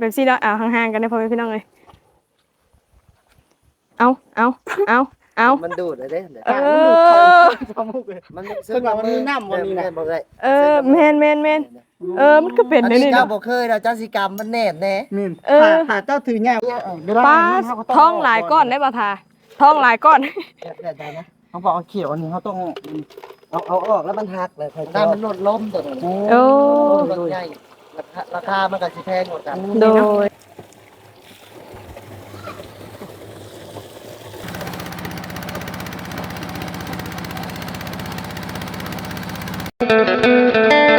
แบบซี่เนาะเอาห่างๆกันได้พ่อแม่พี่น้องเลยเอาเอาเอาเอามันดูดเลยเด้เออมันซึ่งว่ามันมีน้ำบ่นี่นะบ่ได้เออแมนแมนแมนเออมันก็เป็นอันเดี๋ยวนี้นี้เจ้าเนาะบ่เคยเราเจ้าสิกรรมมันแนบแน่มินเออถ้าถ้าเจ้าถือแง่เวลป้าเรก็ท้องหลายก้อนได้ป่ะทาท้องหลายก้อนแบบๆนะเขาบอกเอาเขียวอันนี้เขาต้องเอาเอาออกแล้วมันหักเลยถ้ามันลดล้มตัวนั้นโอ้ลดใหญ่ ราคาราคามันก็สิแพงกว่ากันโดยโด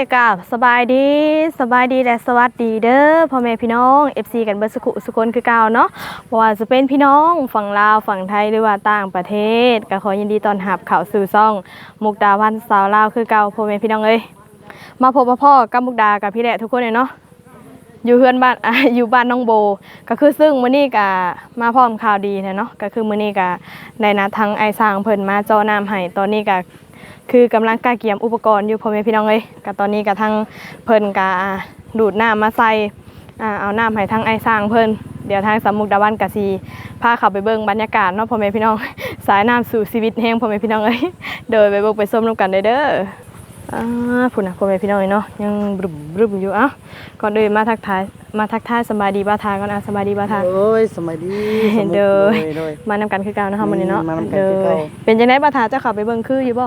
ยกับสบายดีสบายดีและสวัสดีเด้อพ่อแม่พี่น้อง FC กันเบิดสุขุสุคนคือเก่าเนาะบ่ว่าจะเป็นพี่น้องฝั่งลาวฝั่งไทยหรือว่าต่างประเทศ ก็ขอยินดีต้อนรับเข้าสู่ซ่อง มุกดาวันสาวลาวคือเก่าพ่อแม่พี่น้องเอ้ยมาพบมาพ่อกับมุกดากับพี่แหละทุกคนเลยเนาะอยู่เพื่อนบ้านอะอยู่บ้านน้องโบ ก็คือซึ่งมื้อนี้ก็มาพร้อมข่าวดีนะเนาะก็คือมื้อนี้ก็ได้นัดทั้งไอ้สร้างเพิ่นมาเจอน้ำให้ตอนนี้ก็ คือกำลังกาเกียมอุปกรณ์อยู่พ่อแม่พี่น้องเอ้ยก็ตอนนี้ก็ทั้งเพิ่นกาดูดน้ำมาใส่อ่าเอาน้ำให้ทั้งไอ้สร้างเพิ่นเดี๋ยวทางสามมุกดาวันกะซีพาเขาไปเบิ่งบรรยากาศเนาะพ่อแม่พี่น้อง สายน้ำสู่ชีวิตแห้งพ่อแม่พี่น้องเอ้ยเดินไปเบิ่งไปส้มน้ำกันเด้อเด้ออ่าพุ่นนะพ่อแม่พี่น้องเอ้ยเนาะยังบรึมบรึมอยู่เอ้าก่อนอื่นมาทักทายมาทักทายสำบายดีบ้าทาก่อนอะสำบายดีบ้าทาโอ้ยสมัยดีเห็นเด้อโดยมานำกันคือเก่านะคะมื้อนี้เนาะมานำกันคือเก่าเด้อเป็นจังได๋บ้าทาเจ้าเข้าไปเบิ่งคืออยู่บ่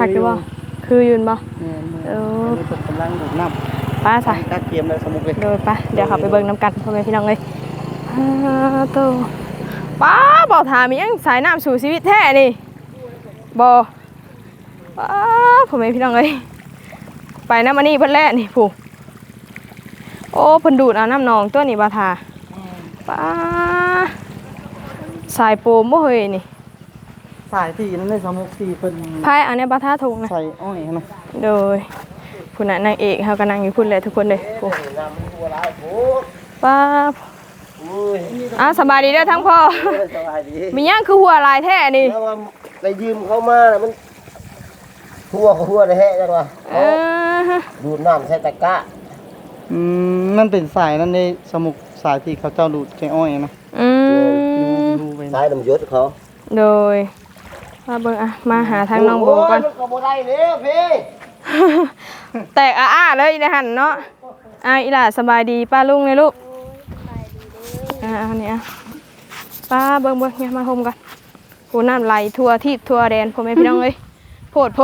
คักอยู่บ่คืออยู่บ่เออเปิดกำลังดูดน้ป้าำใส่ตาเกียมเลยสมุกเลยโดยป้าเดี๋ยวเขาไปเบิ่งน้ำกันพ่อแม่พี่น้องเลยอ่าโตป้าบอกถามอีหยังสายน้ำสู่ชีวิตแท้นี่บอป้าพ่อแม่พี่น้องเลยไปน้ำมันนี่เพิ่นแล่นี่ผู้โอ้เพิ่นดูดเอาน้ำหนองตัวนี้บาทาป้าสายโปมบ่เฮ้ยนี่ สายที่นั่นเลยสมุกสี่เป็นพายอันนี้บาทาถูกนะใส่อ้อยนะโดยผู้น่ะนางเอกเขาก็นั่งอยู่พุ่นเลยทุกคนเลยผู้ป้าอุ้ยอะสบายดีเด้อทั้งพ่อสบายดีมีย่างคือหัวลายแท้นี่แล้วว่าไปยืมเขามาน่ะมันทั่วทั่วเลยแฮะจังวะเออฮะดูดน้ำใส่ตะกร้าอืมมันเป็นสายนั่นเลยสมุกสายที่เขาเจ้าดูดใช้อ้อยนะอืมดูไปสายน้ำยศเขาโดย มาเบิ่งอะมาหาทางน้องโบก่อน โยมันก็บ่ได้แล้วพี่แตกอ้าๆเลยนะหันเนาะอะอีหล่าสบายดีป้าลุงเลยลูกอ่าอันนี้อะป้าเบิ่งเบิ่งเนี่ยมาโฮมกันกูน้ำไหลทั่วที่ทั่วแดนพ่อแม่พี่น้องเอ้ยโพดโพ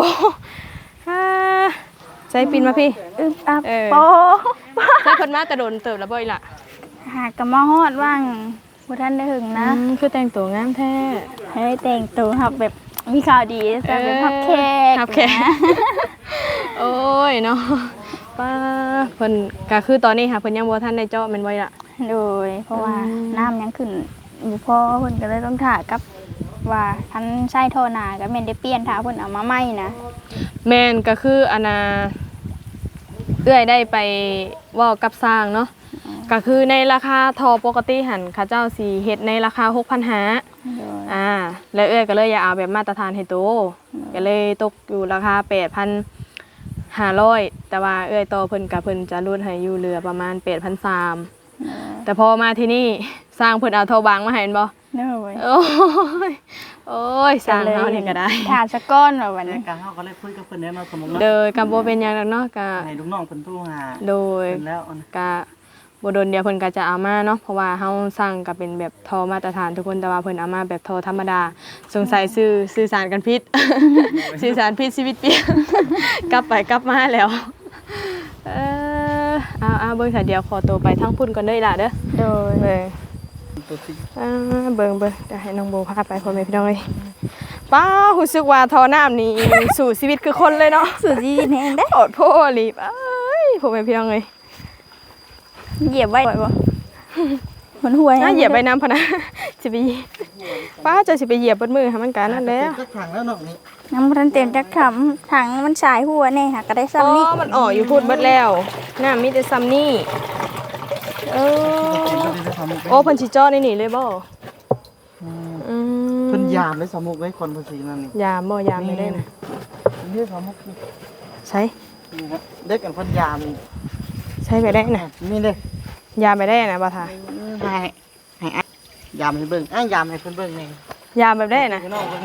อ่าใจปินมาพี่ อึบอับเออ โปใช้เพิ่นมาแต่โดนเติบแล้วบ่อีหล่ะหากกะมาฮอดว่างบ่ทันได้หึงนะ อืมคือแต่งตัวงามแท้ให้แต่งตัวหับแบบ มีข่าวดีจะเป็นพับแขกพับแขกนะโอ้ยเนาะป้าเพิ่นก็คือตอนนี้ค่ะเพิ่นยังบ่ทันได้เจาะแม่นไว้ล่ะโดย เพราะว่าอืมน้ำยังขึ้นอยู่พอเพิ่นก็เลยต้องถ่ากับว่าทันใช้โทอนาก็แม่นได้เปลี่ยนถ่าเพิ่นเอามาใหม่นะแม่นก็คืออันน่ะเอื้อยได้ไปเว้ากับสร้างเนาะก็คือในราคาทอปกติหันเขาเจ้าสิเฮ็ดในราคา6,500โดย อ่า แล้วเอื้อยก็เลยอยากเอาแบบมาตรฐานให้โตก็เลยตกอยู่ราคา8,500แต่ว่าเอื้อยโตอเพิ่นก็เพิ่นจะลดให้อยู่เหลือประมาณ8,300แต่พอมาที่นี่สร้างเพิ่นเอาโทรบางมาให้เห็นบ่โดยโอ้ยโอ้ยสร้างเฮานี่ก็ได้ถ่าสะก้อนว่าวันในนี้การเขาก็เลยคุยกับเพิ่นแล้วเนาะสมุกเนาะโดยกับบ่เป็นหยังหรอกเนาะก็ให้ลูกน้องเพิ่นโทรหาโดยเพิ่นแล้วนะก็ บ่โดนเดียวเพิ่นก็จะเอามาเนาะเพราะว่าเฮาสร้างก็เป็นแบบทอมาตรฐานทุกคนแต่ว่าเพิ่นเอามาแบบทอธรรมดา สงสัยสื่อสื่อสารกันผิด สื่อสารผิดชีวิตเปลี่ยน กลับไปกลับมาแล้ว เออเอาเอาเบิ่งถ้าเดียวขอตัวไปทางพุ่นก่อนเด้อล่ะเด้อโดยเบิ่งตัวที่อ่าเบิ่งเบิ่งเดี๋ยวให้น้องโบพาไปพ่อแม่พี่น้องเลยป้ารู้สึกว่าทอน้ำนี่ สู่ชีวิตคือคนเลยเนาะสุดที่แห้งได้โอดโพลีบเอ้ยพ่อแม่พี่น้องเลย เหยียบไว้บ่มันห่วยน่าเหยียบใบน้ำพะนะสิไปเหยียบป้าจะสิไปเหยียบบนมือให้มันกันนั่นแหละก็ถังแล้วเนาะนี่น้ำมันเต็มจักคำถังมันสายหัวแน่ค่ะก็ได้อ๋อซ้ำนี่มันออกอยู่พูดเบิดแล้วน้ำมีแต่ซัมนี่โสมุกโอ้เพิ่นสิเจาะในนี่เลยบ่อืมอืมเพิ่นยามเลยสมุกไว้คนภาษีนั่นนี่ยามบ่ยามไม่ได้นะนี่สมุกนี่ใช้นี่ครับเด็กกันเพิ่นยามนี่ใช้ไปได้นะนี่เด้ยามไปได้นะบ่ทาให้ให้อะยามให้เบิ่งอะยามให้เพิ่นเบิ่งนี่ยามแบบได้นะพี่น้องเบิ่ง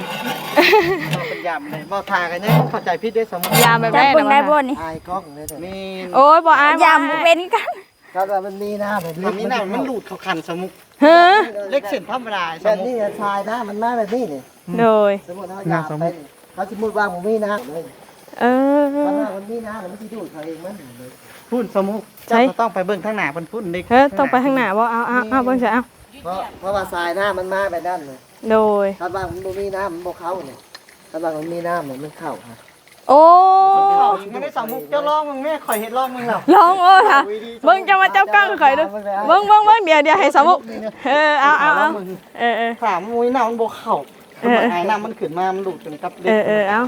เป็นยามเลยบ่ทากันเนี่ยเข้าใจผิดเด้สมุกยามแบบจัได้บเบิ่นะงได้บ่บ่ทานี่อายกล้องเลยแต่นี่โอ้ยบ่อายบ่ยามบ่เป็นกันถ้าว่ามันมีหน้าแบบนี้ทำนี้น่ะมันหลุดเข้าคันสมุกเฮ้อเล็กเส้นธรรมดาสแบบมุกนี้อะชายหน้ามันมาแบบนี้นี่โดยสมมติเขาอยากไปนี่เขาสมมติว่าผมมีน้ำเลยเออถ้าว่ามันมีน้ำมันที่ดูดเขาเองมันเลย พุ่นสมุกใช่ เจ้าก็ต้องไปเบิ่งทางหน้าเพิ่นพุ่นเด็กเฮ้ยต้องไปข้างหน้าบ่เอาเอาเอาเบิ่งซะเอาเพราะเพราะว่าทรายหน้ามันมาแบบนั้นเลยโดย ถ้าว่ามันบ่มีน้ำมันบ่เข้าเนี่ยถ้าว่ามันมีน้ำเนี่ยมันเข้าฮะโอ้เข้าอีกไม่ได้สมุกเจ้าลองมึงแม่ข่อยเฮ็ดลองมึงแล้วลองโอ้ค่ะเบิ่งจะมาจับกั้งข่อยดูเบิ่งเบิ่งเบิ่งเดี๋ยวเดี๋ยวให้สมุกเออเอาเอาเอาเออเออ ถามมุ้ยน้ำมันบ่เข้าเออ มันหายน้ำมันขึ้นมามันหลุดกันกับเออเออเอา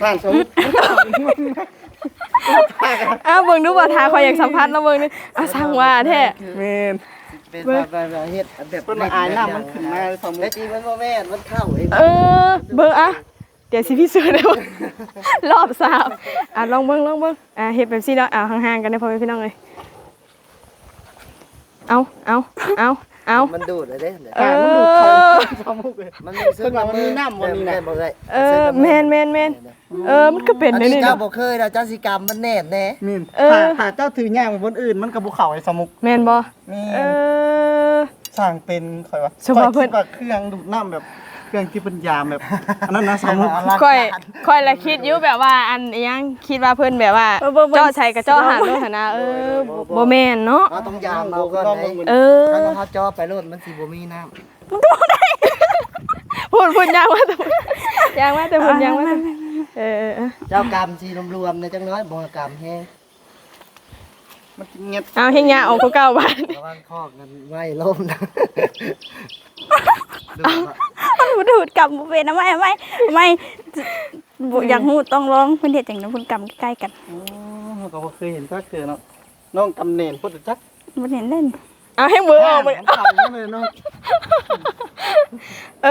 ผ่านสมุกเอาเบิ่งดูบ่ทาข่อยอยากสัมภาษณ์แล้วเบิ่งนี่เอาสั่งว่าแท้เมนเป็นแบบแบบเฮ็ดแบบเพิ่นมาอายน้ำมันขึ้นมาสมุแต่กจริงมันบ่แม่นมันเข้าเองเออเบิ่งอะเดี๋ยวสิพิสูจน์ได้บ่รอบสามอะลองเบิ่งลองเบิ่งอะเฮ็ดแบบซี่เนาะเอาห่างๆกันได้อพ่อแม่พี่น้องเอ้ยเอาเอาเอา เอา มันดูดเลยเด้เนี่ยเอมันหลุดเข้าอสมุกเลยมันรู้สึกว่ามันมีน้ำบ่นี่น่ะบ่ได้เออแม่นแม่นแม่นเออมันก็เป็นอันเด้อนี้นี่เจ้าเนาะ บ่เคยนะเจ้าสิกรรมมันแน่แน่เมนเออ ถ้าถ้าเจ้าถือย่างไปบนอื่นมันกับภูเขาไอ้สมุกแม่นบ่เมเอนอสร้างเป็นข่อยว่าสมมุติว่าเพิ่น ข่อยคิดว่าเครื่องดูดน้ำแบบ เครื่องที่เป็นยามแบบอันนั้นนะสมุกค่อยค่อยละคิดอยู่แบบว่าอันอิหยังคิดว่าเพิ่นแบบว่าเออบ่บ่ เจ้าชัยกับเจ้าหาดด้วยหั่นนะเออบ่แม่นเนาะเขาต้องยามเอาก่อนไหนเออ ถ้าเขาจ่อไปรถมันสิบ่มีน้ำพูดพูดยางว่าแต่ยางว่าแต่พูดยางว่าแต่เออเออเออเจ้ากรรมสีรวมๆในจังน้อยบ่กรรมแห้ง มันเงียบเอาเฮงยาออกก็เก้าบาทระวังคอกกันไว้ล่มนะดูว่ามันบ่ดูดกลับบ่เป็นนะไม่ไม่ไม่บ่อยากฮู้ต้องลองเพิ่นเฮ็ดจังได๋เพิ่นกำใกล้ๆกันอ๋อก็บ่เคยเห็นสักเทื่อเนาะน้องกำเนิดพุทธจักรบ่เห็นเล่นเอาให้มือออกไปมันเข้าอยู่เลยเนาะเอ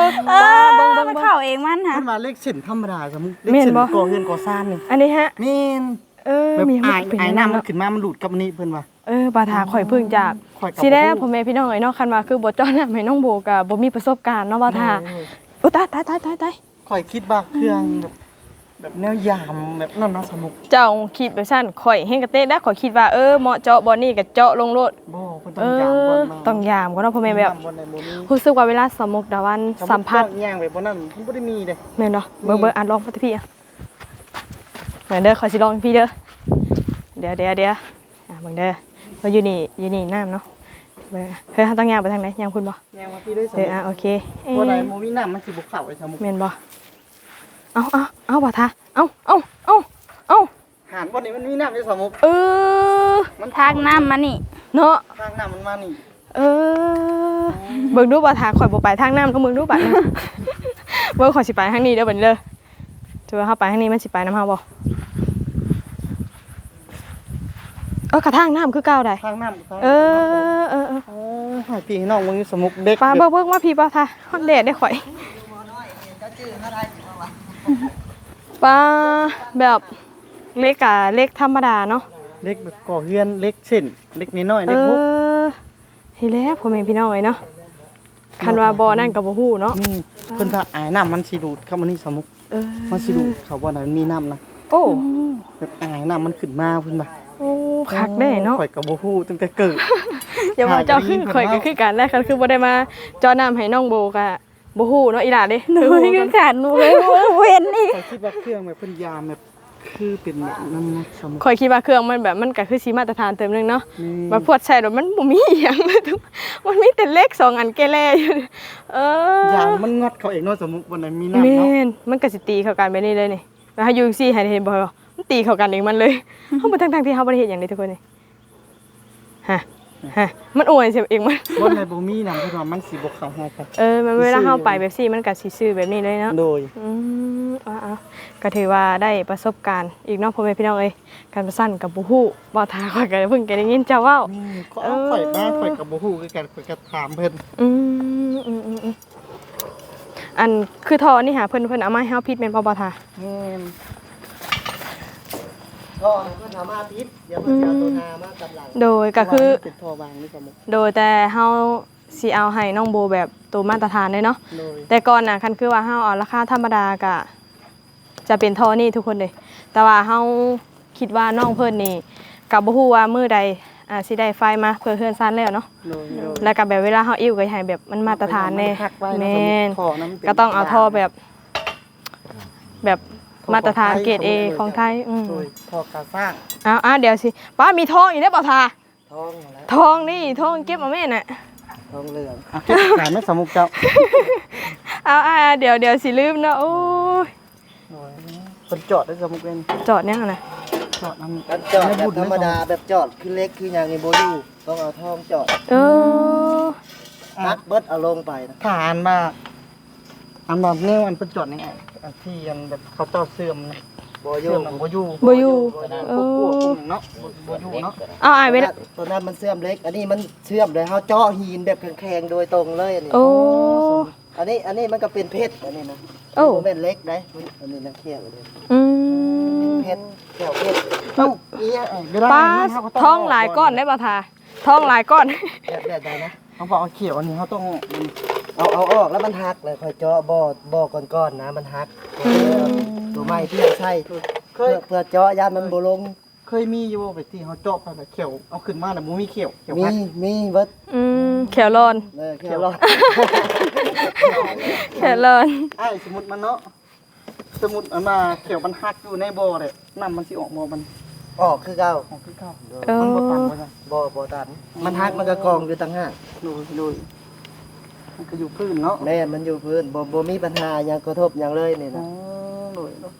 อเออมันเข้าเองมันฮะขึ้นมาเลขเส้นธรรมดาสมมุติเลขแม่นเส้นบ่ ก่อเฮือนก่อซ่านนี่อันนี้ฮะแม่น เออแบบมีอายเป็นอายน้ำน้ำมันเนาะขึ้นมา มันหลุดกับอันนี้เพิ่นว่า เออบาทาข่อยเพึ่งจากข่อยกับสิได้บ่รู้พ่อแม่พี่น้องเอ้ยเนาะคันว่าคือบ่เจ้าน้ำให้น้องโบกับบ่มีประสบการณ์เนาะบาทาโอ้ตายตายตายตายตายข่อยคิดว่าเครื่องแบบแบบแนวยามแบบนั่นเนาะสมุกเจ้าคิดแบบซั่นข่อยเฮงกะเต้ได้ข่อยคิดว่าเออเหมาะเจาะบ่นี่ก็เจาะลงโลดบ่เพิ่นต้เอองยามก่ออนมาต้องยามก็เนาะพ่อแม่แบบยามบ่ได้บ่มีรู้สึกว่าเวลาสมมุกดาวันสัมผัสย่างไปบ่นั่นมันบ่ได้มีเด้ แม่นเนาะเบิ่งเบิ่งอ่านลองพัทพี่อะ เหมือนเด้อขอสิลองพี่เด้อเดี๋ยวเดี๋ยวเดี๋ยวอะเบิ่งเด้อเราอยู่นี่อยู่นี่น้ำเนาะเบิ่งเฮ้ยเราต้องย่างไปทางไหนย่างคุณบ่ย่างมาพี่ได้สเอมุอกอะโอเคเอ๊ะบ่ได้บ่มีน้ำมันสิบ่เข้าไอ้สมุกแม่นบ่เอาเอาเอาบ่ทาเอาเอาเอาเอาหานบ่นี่มันมีน้ำไอ้สมุกเออ มันทางน้ำมานี่เนาะ ทางน้ำมันมานี่เออ เบิ่งดูบ่ทาข่อยบ่ไปทางน้ำต้องเบิ่งดูบัดนะเบิ่งข่อยสิไปทางนี้เด้อบัดนี้เด้อถือว่าเฮาไปทางนี้มันสิไปน้ำเฮาบ่ เออกระทางน้ำคือเก่าได้ทางน้ำทางเออเออเออเออให้พี่ให้น้องมึงสมุกเด็กปลาเบิกเบิกมาพี่ปลาทาฮอนเดดได้ข่อยปลาแบบเล็กอะเล็กธรรมดาเนาะเล็กแบบก่อเฮือนเล็กเส้นเล็กน้อยๆเอเล็กมุกอเฮ้ยแล้วพ่อแม่พี่น้องเอ้ยเนาะคันว่าบ่นั่นก็บ่ฮู้เนาะนี่เพิ่นว่าอายน้ำมันสิดูดเข้ามานี่สมุกเออมันสิดูดเขาบ่ได้มีน้ำนะโอ้แบบอายน้ำมันขึ้นมาเพิ่นว่า คักได้เนาะข่อยก็บ่ฮู้ตั้งแต่เกิดอย่าว่าเจ้าขึ้นข่อยก็คือกันแรกคันคือบ่ได้มาเจอน้ำให้น้องโบก็บ่ฮู้เนาะอีหล่าเด้หนูคือขาดหนูเลยเว้นอีกข่อยคิดว่าเครื่องแบบเพิ่นยามแบบคือเป็นแบบนั้นนะสมุกข่อยคิดว่าเครื่องมันแบบมันก็คือสิมาตรฐานเติมนึงเนาะนี่มาพวดใช่หรอมันบ่มีอหย่างเลยทุกมันมีแต่เลขสองอันแก่แล่อยู่เออยามมันงอดเขาเองเนาะสมุกบ่ได้มีแมน้ำเนาะ่นมันก็สิตีเข้ากันไปนี่เลยนี่แล้วถ้าอยู่ซี่ให้เห็นบ่ว่ามัน ตีเข้ากันเองมันเลยเฮาบ่ทั้งๆที่เฮาบ่ได้เฮ็ดหยังเลยทุกคนนี่ฮะฮะมันอวยเสียเองมันบนในบ่มีน้ำเพราะว่ามันสิบ่เข้าห้องไปเออมันเวลาเข้าไปแบบซี่มันก็สิซื้อแบบนี้เลยเนาะโดย อืมอ่าๆก็ถือว่าได้ประสบการณ์อีกเนาะพ่อแม่พี่น้องเอ้ยการประสั้นกับบ่ฮู้บ่ทาข่อยก็เพิ่งจะได้ยินเจ้าเว้า อืมก็เอาข่อยมาข่อยก็บ่ฮู้คือกันข่อยก็ถามเพิ่นอืมอืมอืมอืมอันคือทอนี่หาเพิ่นเพิ่นเอามาให้เฮาพิดแม่นบ่บ่ทา แม่น ก็เพิ่นทำมาพิษเดี๋ยวเพิ่นจะเอาตัวนามากับหลังโดยก็คือเป็นท่อวางนี่สมมุติโดยแต่เฮาสิเอาให้น้องโบแบบตัวมาตรฐานเลยเนาะ โดยแต่ก่อนน่ะคันคือว่าเฮาเอาราคาธรรมดาก็จะเป็นเทอนี่ทุกคนเลย แต่ว่าเฮาคิดว่าน้องเพิ่นนี่ก็บ่ฮู้ว่ามื้อใดอ่าสิได้ไฟมาเพื่อเฮือนซ่านแล้วเนาะ โดยโดยแล้วก็แบบเวลาเฮาอิ่วก็ให้แบบมันมาตรฐานแน่มัหักไว้นะแม่นท่อนั้นเป็นก็ต้องเอาท่อแบบ แบบท่อ มาตรฐานของไทยเกรด A ขขอองงไทไทยยอืมโดยท่อกาสร้างอ้าวอ้าวเดี๋ยวสิป้ามีทองอีกได้วเปล่าทาท้องมาแล้วทองนี่ทองเก็บมาแม่น่ะท้องเหลืองอะเก็บขายไม่สมมุติเจ้าเอาอ่าเดี๋ยวเดี๋ยวสิลืมเนาะโอ้ยโดยเป็นจอดได้สมมุติเป็นจอดเนี่ยงอะนะจอดนั้นการจอดแบบธรรมดาแบบจอดคือเล็กคืออย่างในโบอยู่ต้องเอาท้องจอดเออนักเบิดเอาลงไปนะฐานมาอันแบบนี้มันเป็นจอดนี่ไง อันที่อันแบบเขาเจ้าเสื่อมนะโบอเสื่ยู่อมมันบ่อยู่บ่อยู่พวกพวกพวกเนาะบ่อยู่เนาะเอาอ่าเวลาตัวนั้นมันเสื่อมเล็ก อันนี้มันเชื่อมเลยเขาเจาะหินแบบแข็งๆโดยตรงเลยอันนี้โอ้อันนี้อันนี้มันก็เป็นเพชรอันนี้นะโอ้บ่เป็นเล็กได้อันนี้นะเขี้ยวเลยอืมเพชรเขี้ยวเพชรเอ้าอีอะไอ้เวลาป้าเรก็ทองหลายก้อนได้ป่ะทาทองหลายก้อนแบบแบบใดนะเขาบอกเอาเขียวอันนี้เขาต้อง เอาเอาออกแล้วมันหักเลยคอยเจาะบ่อบ่อก้อนๆนะมันหักตัวไม้ที่เราใช้เคเพื่ยอเพื่อเจาะยามมันบ่ลงเคยมีอยู่ไปที่เขาเจาะไปแบบเขียวเอาขึ้นมาแต่บ่มีเขียวเขียวมีพักมีเบิดอืมเขียวร้อนเออเขี้ยวรอดเขียวร้อน ไอ้สมมุติมันเนาะสมมุติมันมาเขียวมันหักอยู่ในบ่อเลยน้ำมันสิออกบ่มันออกคือเก่าออกคือเก่าเออ มันบ่ตันบ่จ้ะบ่บ่ตันมันหักมันก็กองอยู่ต่างหากดูดู มันก็อยู่พื้นเนาะแม่มันอยู่พื้นบ่บ่มีปัญหาหยังกระทบหยังเลยนี่อ๋อนะโดยเนาะ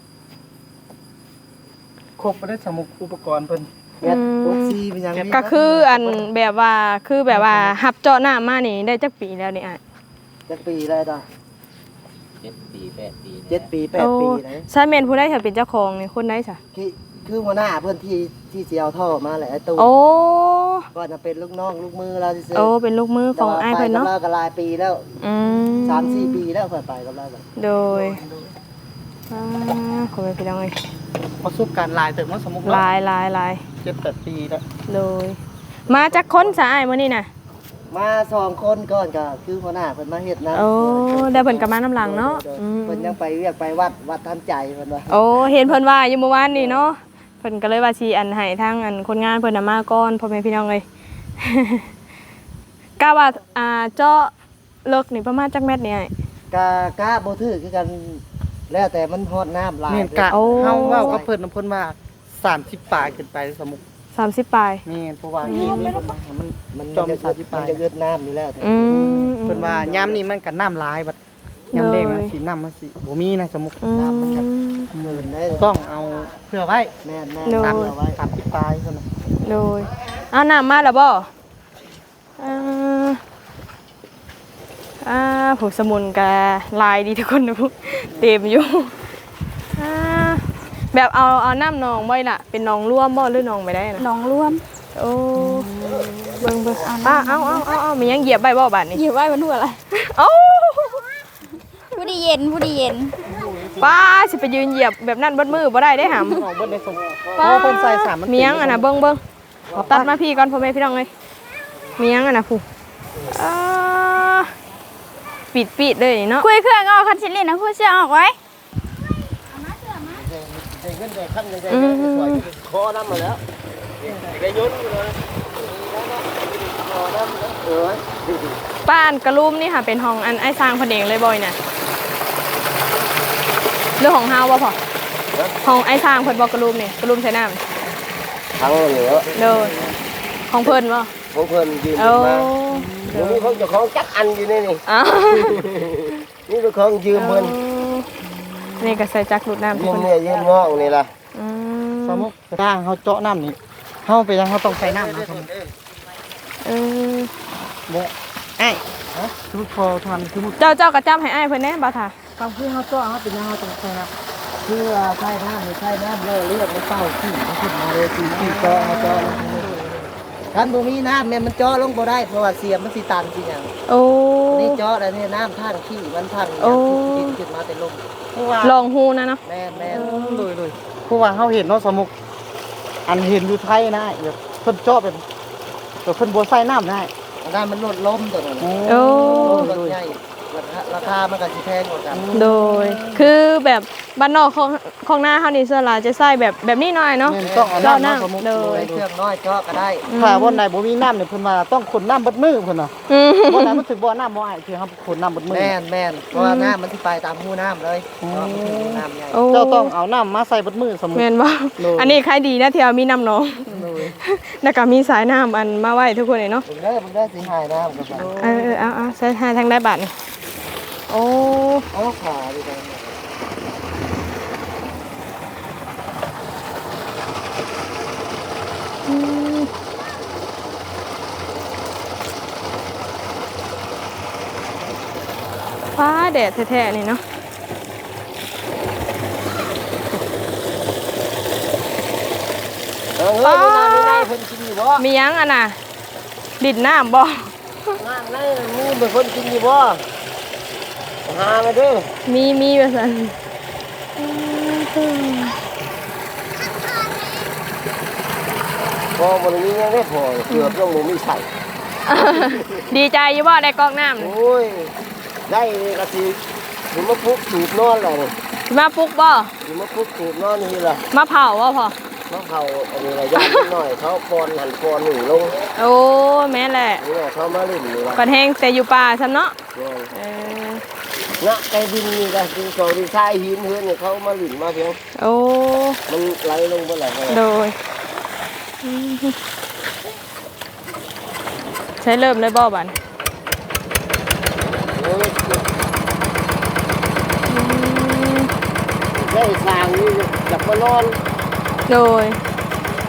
ครบไปได้สมุกอุปกรณ์เพิ่น แก๊สโอกซีเป็นหยังมีก็คืออันแบบว่าคือแบบว่าหับเจาะหน้ามานี่ได้จักปีแล้วนี่อะจักปีได้ดอกเจ็ดปีแปดปีเจ็ดปีแปดปีไหนใช่เมนผู้ได้ถ้าเป็นเจ้าของนี่คนได้จ้ะคือ คือหัวหน้าเพื่อนที่ที่สิเอาท่อมาแหละไอ้ตู้โอ้ก็จะเป็นลูกน้องลูกมือเราซื่อโอ้เป็นลูกมือของไอ้ายเพิ่นเนาะแต่ว่ไปกับเราก็หลายปีแล้วอืมสามสี่ปีแล้วเพิ่นไปกับเราก็โดยอ่าขอไปพี่น้องเอ้ยประสบการณ์หลายเติมว่าสมุกหลายหลายหลายเจ็ดแปดปีแล้วโดย มาจากคนสายมื้อนี้น่ะมาสองคนก่อนก็คือหัวหน้าเพิ่นมาเฮ็ดนะโอ้ได้เพิ่นกลับมาน้ำหลังเนาะอืมเพิ่นยังไปเรียกไปวัดวัดทันใจเพิ่นว่าโอ้เห็นเพิ่นว่าอยู่เมื่อวานนี่เนาะ เพิ่นก็เลยว่าสิอันให้ทางอันคนงานเพิ่นน่ะมาก่อนพ่อแม่พี่น้องเอ้ยกะว่าอ่าเจาะเลิกนี่ประมาณจักเม็ดนี่อ้ายกะกะบ่ถือคือกันแล้วแต่มันฮอดน้ำหลายนี่กะโอ้ เฮาเว้ากับเพิ่นน่ะเพิ่นว่า30ปลายขึ้นไปสมุก30ปลายนี่เพราะว่านี่นี่เพิ่นว่ามันมันจอมจะสาธิปมัลานยจะเกิดน้ำนี่แล้วอืมเพิ่นว่ายามนี้มันก็น้ำหลายบัด ยามแดงมันสิน้ำมันสิบ่มีนะสมุกอืมหมื่นได้ต้องเอาเพื่อไว้แม่นแม่นโดยตัดเอาไว้30ปลายเท่านั้นโดยเอาน้ำมาแล้วบ่อ่าอ่าผู้สมุนกะลายดีทุกคนนะพวกเต็มอยู่อ่าแบบเอาเอาน้ำหนองบ่ล่ะ เป็นหนองร่วมบ่หรือหนองไม่ได้นะ น้องร่วม โอ้เบิ่งเบิ่งอ่าเอาเอาเอาเอามียังเหยียบใบบ่บาดนี่เหยียบไว้บนหัวอะไร เอ้าผู้ ดีเย็นผู้ดีเย็นป้าสิไปยืนเหยียบแบบนั้นบนมือบ่ได้ได้หำเอาเบิดในสมุกเพป้าราะว่าเพิ่นใส่สารมันมียังอะนะเบิ่งเบิ่งตัดมาพี่ก่อนพ่อแม่พี่น้องเอ้ยมียังอะนะผู้อ่าปิดปิดเลยนี่เนาะคุยเครื่องเอาคันชิลินนะผู้เชื่อออกไว้ได้เงินได้ขั้นได้เงินได้สวยคอน้ำมาแล้วได้ยนต์เลยคอน้ำแล้วเออบ้านกระลุมนี่ค่ะเป็นห้องอันไอ้สร้างเพนเองเลยบ่อยน่ะ เรื่องของเฮาบ่พอห้องไอ้สร้างเพิ่นบ่กระลุมนี่กระลุมใส่น้ำทั้งเหลือเด้อของเพิ่นบ่ของเพิ่นยืมเอามาเดี๋ยวนี้ของเจ้าของจักอันอยู่นี่นี่อ้าวนี่เป็นของยืมเพิ่นนี่ก็ใส่จักรดูดน้ำทุกยืคมนเนี่ยยืมงอกนี่ล่ะอืสมมุกร่างเขาเจาะน้ำนี่เฮาไปยังเขาต้องใส่น้ำนะสมุกเออบ่ไอ้ฮะสมมุติพอทำสมมุติเจ้าเจ้ากระจำให้อ้ายเพิ่นแหน่บ่ท่า ทำคือเขาเจาะเขาเป็นยังไงตรงไหนครับคือใช่น้ำไม่ใช่น้ำเลยเรียกมันเต้าขี้มันขึ้นมาเลยขี้ขี้เจาะมาเจาะคันบ่มีน้ำเนี่มันเจาะลงบ่ได้เพราะว่าเสียมมันสิตันสิหยังโอ้นี่เจาะแล้วนี่น้ำท่างขี้มันพังโอ้ดินขึ้นมาเป็นลมลองฮูนะเนาะแม่แม่นเลยเลยผู้ว่าเฮาเห็นเนาะสมมุติอันเห็นอยู่ไทยนะแบบเพิ่นเจาะเป็นแบบเพิ่นบ่ใส่น้ำได้อันนั้มันลดล้มตัวนั้นโอ้รถใหญ่ ราคาราคามันก็สิแพงกว่ากันโดย คือแบบบ้านนอกของของหน้าเฮานี่ส่วนหลายจะใส่แบบแบบนี้หน่อยเนาะ แม่นต้องเอาเจาะน้ำน้ำเนาะสมมุติโดโดยยเครื่องน้อยเจาะก็ได้ถ้าบ่ใดบ่มีน้ำเนี่ยเพิ่นว่าต้องขนน้ำเบิดมือเพิ่นน่ะอืมบ่ได้มันถึงบ่น้ำบ่อ้ายที่เฮาขนน้ำเบิดมือ แม่นแม่นเพราะว่าน้ำมันสิไปตามหูน้ำเลยเพราะว่ามันเป็นน้ำใหญ่โอ้เจ้าต้องเอาน้ำมาใส่เบิดมือสมมุติแม่นบ่โดย อันนี้ใครดีนะที่เอามีน้ำหนองโดยแล้วก็มีสายน้ำอันมาไว้ทุกคนเลยเนาะ มึงได้มึงได้สิหายน้ำกับมันเออเออเอาเอาใช้ทางทางได้บาทนี่ โอ้โอ้ขาดีจังอืมฟ้าแดดแท้ๆนี่เนาะเออเฮ้ยนี่น้ำนี่ได้เพิ่นกินอยู่บ่มีหยังอะน่ะดิดน้ำบ่น้ำได้มูนเป็นคนกินอยู่บ่ หามาเด้อมีมีว่าซั่นพอมันมียังได้พอเกือบต้องลงมีใส่ดีใจอยู่บ่ได้กอกน้ำนี่โอ้ยได้กะสิถึงมาปุ๊บสูบนอนเลยสิมาปลุกบ่ถึงมาปุ๊บสูบนอนนี่ล่ะมาเผาบ่พอเขาเขาอันนี้ระยะนิดหน่อยเขาปอนหันปอนหนึ่งลงโอ้แม่นแหละนี่แหละเขามาเล่นนี่ล่ะปันแห้งแต่อยู่ป่าซ้ำเนาะเนี่ยเออณไกดินนี่ก็ดินโซดินทรายหินเฮือนเนี่ยเขามาหลินมาเพียงโอ้มันไหลลงไปไหลไปโดยอืมใช้เริ่มเลยบ่บันโอ้ยได้สร้างนี่อยากมานอนโดย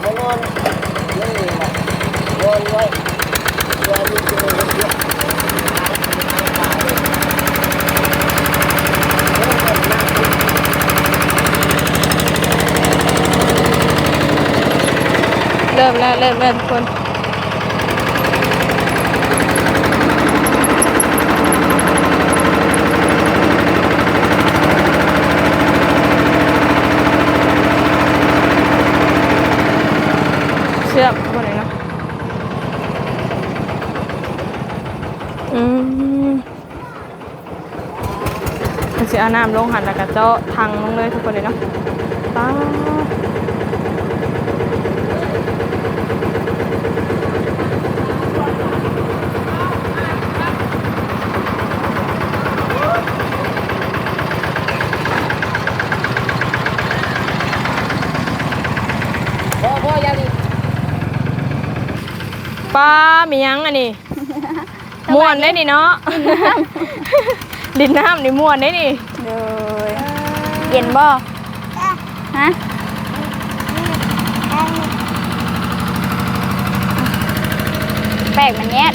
มานอนนี่ล่ะนอนไว้เดี๋ยวมีเจอ เริ่มแล้วเริ่มแล้วทุกคนเชื่อมบนไหนเนาะอืมมันจะเอาน้ำลงหันแล้วก็เจาะทางลงเลยทุกคนเลยเนาะป้าด พอพอยังนี่ มียังอันนี้ม่วนได้นี่เนาะดินน้ำนี่ม่วนได้นี่เลยเย็นบ่ฮะแปลกมันแยด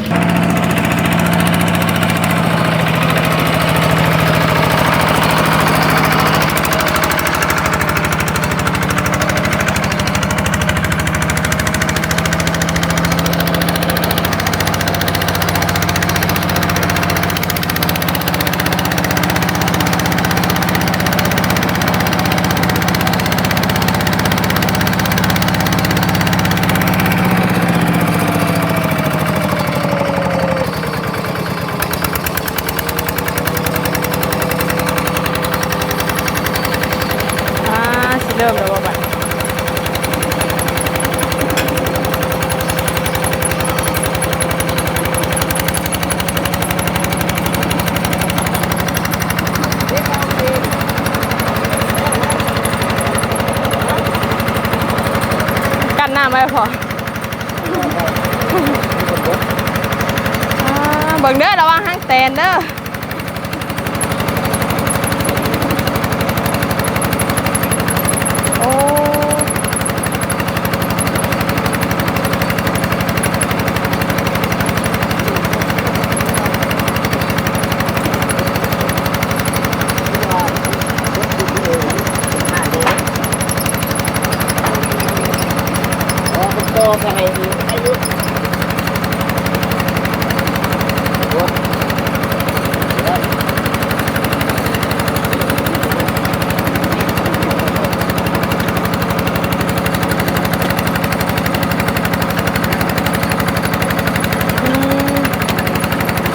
นน้ำไว้พอเบิ่งเด้อระวังห้างแตนเด้อโอ้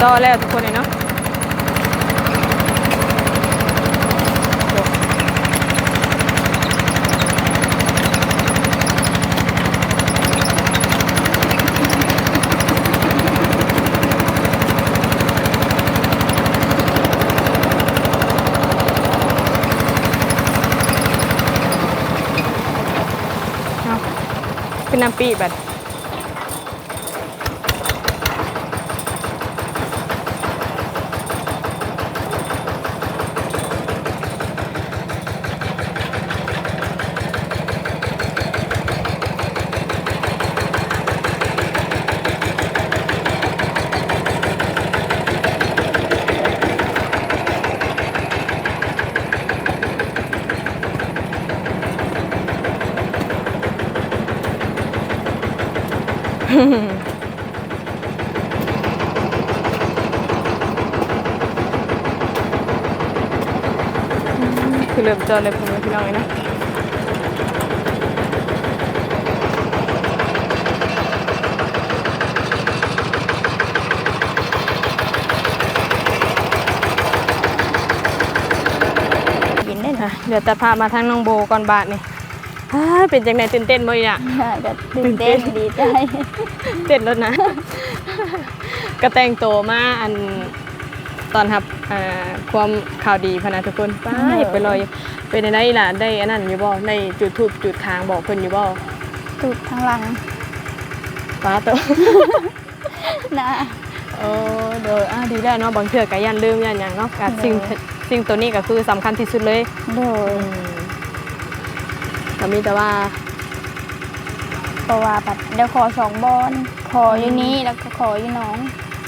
ต่ อแล้วทุกคนเลยเนาะเอาขึ้นน้ำปีบัด จอเลยผมเป็นพี่น้องเลยเนาะกินได้นะเดี๋ยวแต่พามาทางน้องโบก่อนบาทนี่อ้ายเป็นจังไหนตื่นเต้นบ่อีอะก็ตื่นเต้นดีใจเต้นแล้วนะ ก็แต่งตัวมาอันตอนรับอ่าความข่าวดีพะนะทุกคนไปไปลอย เป็นได้ล่ะได้อันนั้นอยู่บ่ได้จุดทูบจุดทางบอกเพิ่นอยู่บ่ตุดทางหลังฟ้าตัว นะโอ้เด้ออ่าดีแล้วเนาะบางเทื่อก็ยันลืมยันหยังเนาะก็สิ่งสิ่งตัวนี้ก็คือสำคัญที่สุดเลยโดยอืมก็มีแต่ว่าเพราะว่าแบบเดี๋ยวขอสองบอลขออยู่นี้แล้วก็ขออยู่หน้อง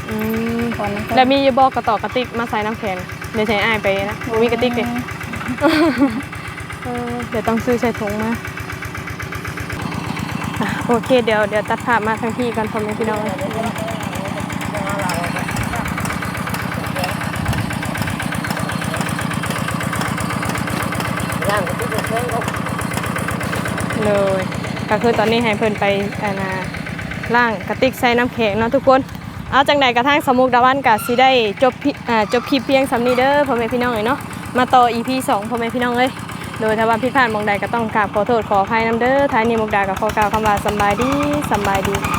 อืมขอน้ำแล้วมีอยู่บ่กระต่อกระติกมาใส่น้ำแข็งเดี๋ยวใช้อ้ายไปนะบ่มีกระติกเด้เออ เดี๋ยวต้องซื้อใส่ถุงมาโอเคเดี๋ยวเดี๋ยวตัดภาพมาทางที่กันพ่อแม่พี่น้องเลยก็คือตอนนี้ให้เพิ่นไปอานาล่างกระติกใส่น้ำแข็งเนาะทุกคน เอาจังใดกระทั่งสมุกดาวันกะสิได้จบพิอ่าจบคลิปเพียงสำนีเด้อพ่อแม่พี่น้องเลยเนาะ มาต่อ EP 2พ่อแม่พี่น้องเลยโดยถ้าว่าผิดพลาดมองใดก็ต้องกราบขอโทษขออภัยน้ำเด้อท้ายนี้มุกดากับขอกล่าวคำว่าสบายดีสบายดี